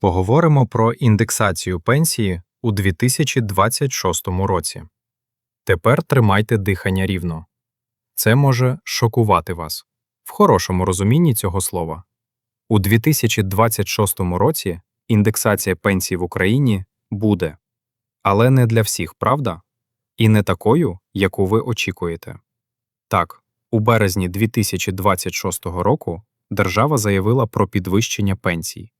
Поговоримо про індексацію пенсії у 2026 році. Тепер тримайте дихання рівно. Це може шокувати вас в хорошому розумінні цього слова. У 2026 році індексація пенсій в Україні буде, але не для всіх, правда? І не такою, яку ви очікуєте. Так, у березні 2026 року держава заявила про підвищення пенсій.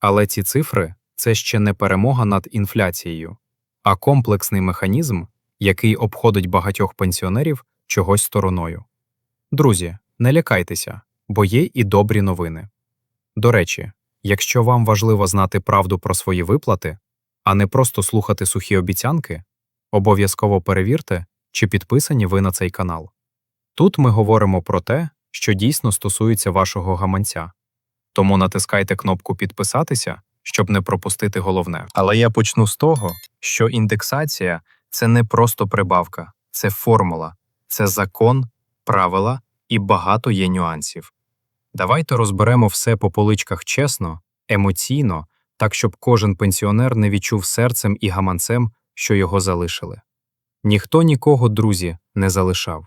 Але ці цифри це ще не перемога над інфляцією, а комплексний механізм, який обходить багатьох пенсіонерів чогось стороною. Друзі, не лякайтеся, бо є і добрі новини. До речі, якщо вам важливо знати правду про свої виплати, а не просто слухати сухі обіцянки, обов'язково перевірте, чи підписані ви на цей канал. Тут ми говоримо про те, що дійсно стосується вашого гаманця. Тому натискайте кнопку підписатися, щоб не пропустити головне. Але я почну з того, що індексація це не просто прибавка, це формула, це закон, правила і багато є нюансів. Давайте розберемо все по поличках чесно, емоційно, так щоб кожен пенсіонер не відчув серцем і гаманцем, що його залишили. Ніхто нікого, друзі, не залишав.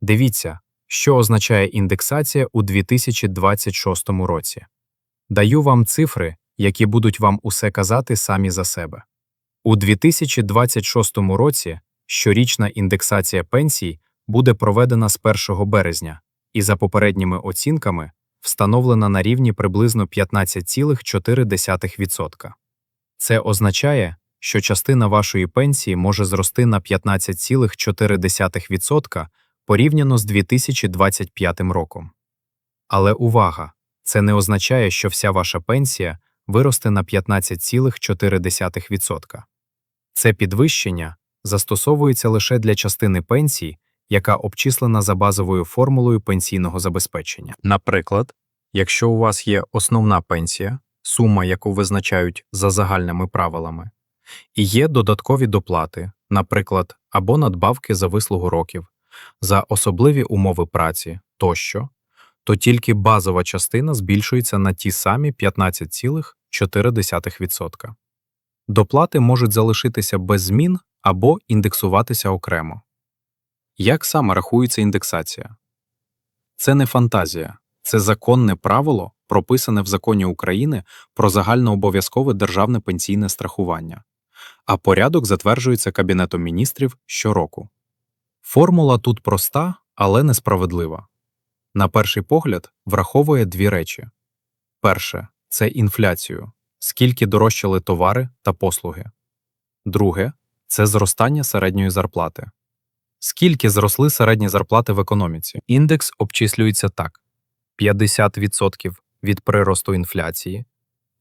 Дивіться, що означає індексація у 2026 році. Даю вам цифри, які будуть вам усе казати самі за себе. У 2026 році щорічна індексація пенсій буде проведена з 1 березня і, за попередніми оцінками, встановлена на рівні приблизно 15,4%. Це означає, що частина вашої пенсії може зрости на 15,4% порівняно з 2025 роком. Але увага! Це не означає, що вся ваша пенсія виросте на 15,4%. Це підвищення застосовується лише для частини пенсії, яка обчислена за базовою формулою пенсійного забезпечення. Наприклад, якщо у вас є основна пенсія, сума, яку визначають за загальними правилами, і є додаткові доплати, наприклад, або надбавки за вислугу років, за особливі умови праці тощо, то тільки базова частина збільшується на ті самі 15,4%. Доплати можуть залишитися без змін або індексуватися окремо. Як саме рахується індексація? Це не фантазія, це законне правило, прописане в законі України про загальнообов'язкове державне пенсійне страхування, а порядок затверджується Кабінетом міністрів щороку. Формула тут проста, але несправедлива. На перший погляд, враховує дві речі: перше це інфляцію, скільки дорожчали товари та послуги. Друге це зростання середньої зарплати. Скільки зросли середні зарплати в економіці? Індекс обчислюється так: 50% від приросту інфляції,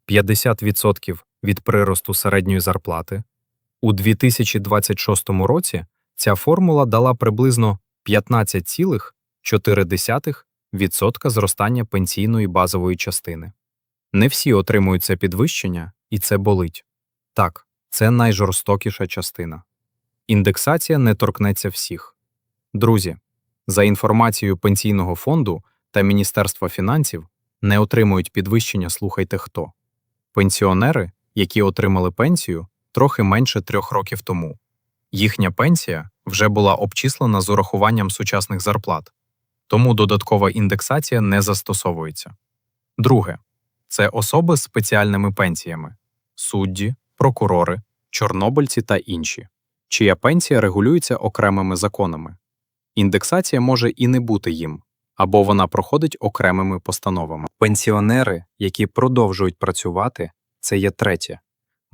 50% від приросту середньої зарплати. У 2026 році ця формула дала приблизно 15,4% зростання пенсійної базової частини. Не всі отримують це підвищення, і це болить. Так, це найжорстокіша частина. Індексація не торкнеться всіх. Друзі, за інформацією Пенсійного фонду та Міністерства фінансів не отримують підвищення слухайте хто. Пенсіонери, які отримали пенсію трохи менше трьох років тому. Їхня пенсія вже була обчислена з урахуванням сучасних зарплат, тому додаткова індексація не застосовується. Друге це особи з спеціальними пенсіями судді, прокурори, чорнобильці та інші, чия пенсія регулюється окремими законами. Індексація може і не бути їм, або вона проходить окремими постановами. Пенсіонери, які продовжують працювати, це є третє,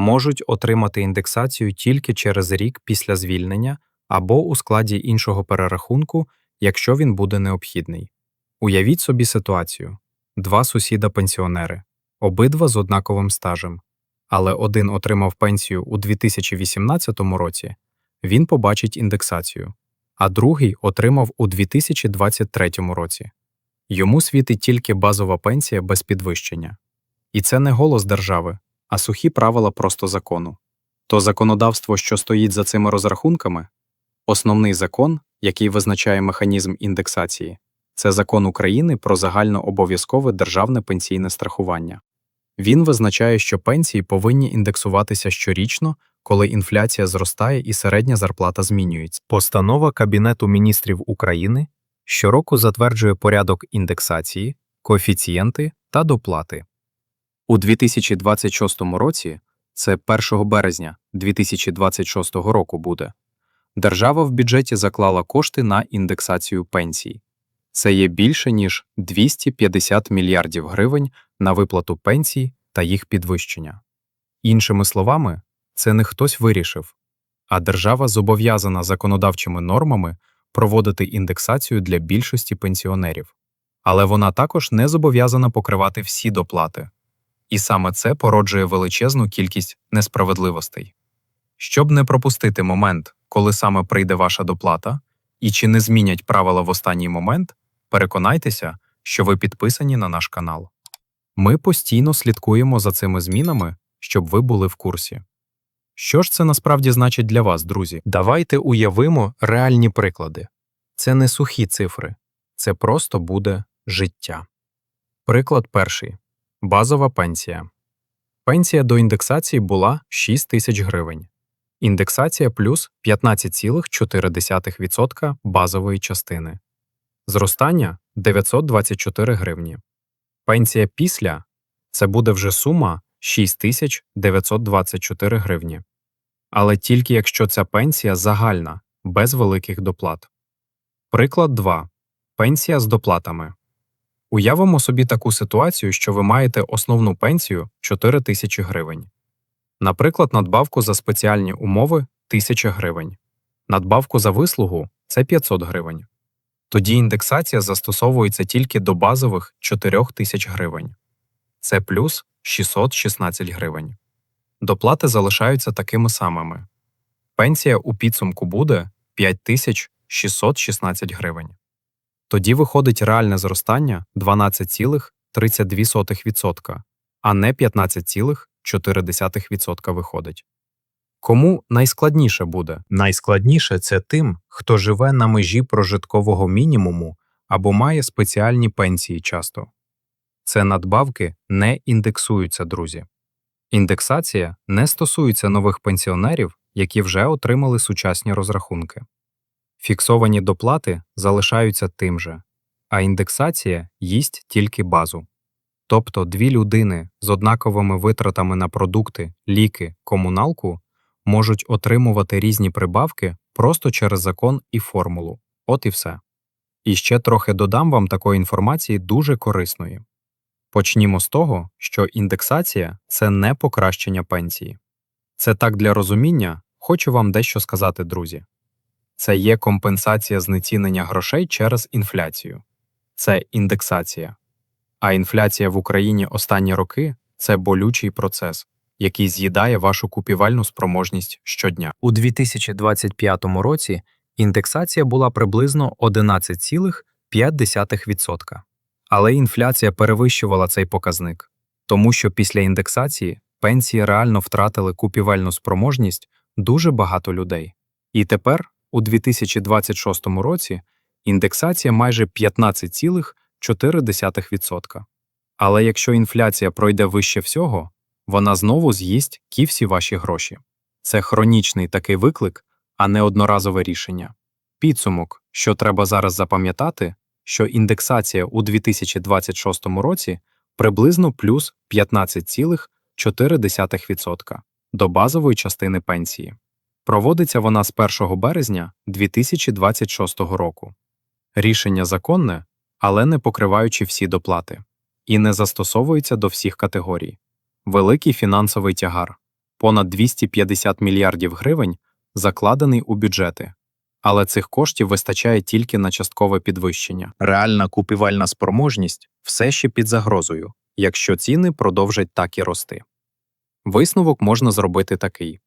можуть отримати індексацію тільки через рік після звільнення або у складі іншого перерахунку, якщо він буде необхідний. Уявіть собі ситуацію: два сусіда-пенсіонери, обидва з однаковим стажем, але один отримав пенсію у 2018 році, він побачить індексацію, а другий отримав у 2023 році. Йому світить тільки базова пенсія без підвищення. І це не голос держави, а сухі правила просто закону. То законодавство, що стоїть за цими розрахунками, основний закон, який визначає механізм індексації, це закон України про загальнообов'язкове державне пенсійне страхування. Він визначає, що пенсії повинні індексуватися щорічно, коли інфляція зростає і середня зарплата змінюється. Постанова Кабінету міністрів України щороку затверджує порядок індексації, коефіцієнти та доплати. У 2026 році, це 1 березня 2026 року буде, держава в бюджеті заклала кошти на індексацію пенсій. Це є більше, ніж 250 мільярдів гривень на виплату пенсій та їх підвищення. Іншими словами, це не хтось вирішив, а держава зобов'язана законодавчими нормами проводити індексацію для більшості пенсіонерів. Але вона також не зобов'язана покривати всі доплати. І саме це породжує величезну кількість несправедливостей. Щоб не пропустити момент, коли саме прийде ваша доплата, і чи не змінять правила в останній момент, переконайтеся, що ви підписані на наш канал. Ми постійно слідкуємо за цими змінами, щоб ви були в курсі. Що ж це насправді значить для вас, друзі? Давайте уявимо реальні приклади. Це не сухі цифри, це просто буде життя. Приклад перший. Базова пенсія. Пенсія до індексації була 6 тисяч гривень. Індексація плюс 15,4% базової частини. Зростання 924 гривні. Пенсія після це буде вже сума 6924 гривні. Але тільки якщо ця пенсія загальна, без великих доплат. Приклад 2. Пенсія з доплатами. Уявимо собі таку ситуацію, що ви маєте основну пенсію 4 тисячі гривень. Наприклад, надбавку за спеціальні умови 1000 гривень. Надбавку за вислугу це 500 гривень. Тоді індексація застосовується тільки до базових 4 тисяч гривень. Це плюс 616 гривень. Доплати залишаються такими самими. Пенсія у підсумку буде 5616 гривень. Тоді виходить реальне зростання 12,32%, а не 15,4% виходить. Кому найскладніше буде? Найскладніше це тим, хто живе на межі прожиткового мінімуму або має спеціальні пенсії часто. Це надбавки не індексуються, друзі. Індексація не стосується нових пенсіонерів, які вже отримали сучасні розрахунки. Фіксовані доплати залишаються тим же, а індексація їсть тільки базу. Тобто дві людини з однаковими витратами на продукти, ліки, комуналку можуть отримувати різні прибавки просто через закон і формулу. От і все. І ще трохи додам вам такої інформації дуже корисної. Почнімо з того, що індексація це не покращення пенсії. Це так для розуміння, хочу вам дещо сказати, друзі. Це є компенсація знецінення грошей через інфляцію, це індексація. А інфляція в Україні останні роки це болючий процес, який з'їдає вашу купівельну спроможність щодня. У 2025 році індексація була приблизно 11,5%. Але інфляція перевищувала цей показник, тому що після індексації пенсії реально втратили купівельну спроможність дуже багато людей. І тепер, у 2026 році, індексація майже 15,4%. Але якщо інфляція пройде вище всього, вона знову з'їсть кі всі ваші гроші. Це хронічний такий виклик, а не одноразове рішення. Підсумок, що треба зараз запам'ятати, що індексація у 2026 році приблизно плюс 15,4% до базової частини пенсії. Проводиться вона з 1 березня 2026 року. Рішення законне, але не покриваючи всі доплати, і не застосовується до всіх категорій. Великий фінансовий тягар понад 250 мільярдів гривень закладений у бюджети, але цих коштів вистачає тільки на часткове підвищення. Реальна купівельна спроможність все ще під загрозою, якщо ціни продовжать так і рости. Висновок можна зробити такий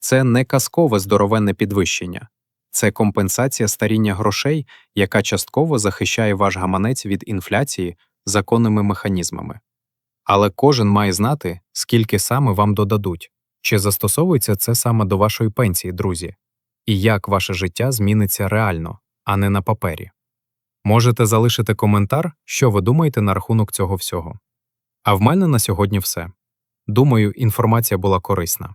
це не казкове здоровенне підвищення, це компенсація старіння грошей, яка частково захищає ваш гаманець від інфляції законними механізмами. Але кожен має знати, скільки саме вам додадуть, чи застосовується це саме до вашої пенсії, друзі, і як ваше життя зміниться реально, а не на папері. Можете залишити коментар, що ви думаєте на рахунок цього всього. А в мене на сьогодні все. Думаю, інформація була корисна.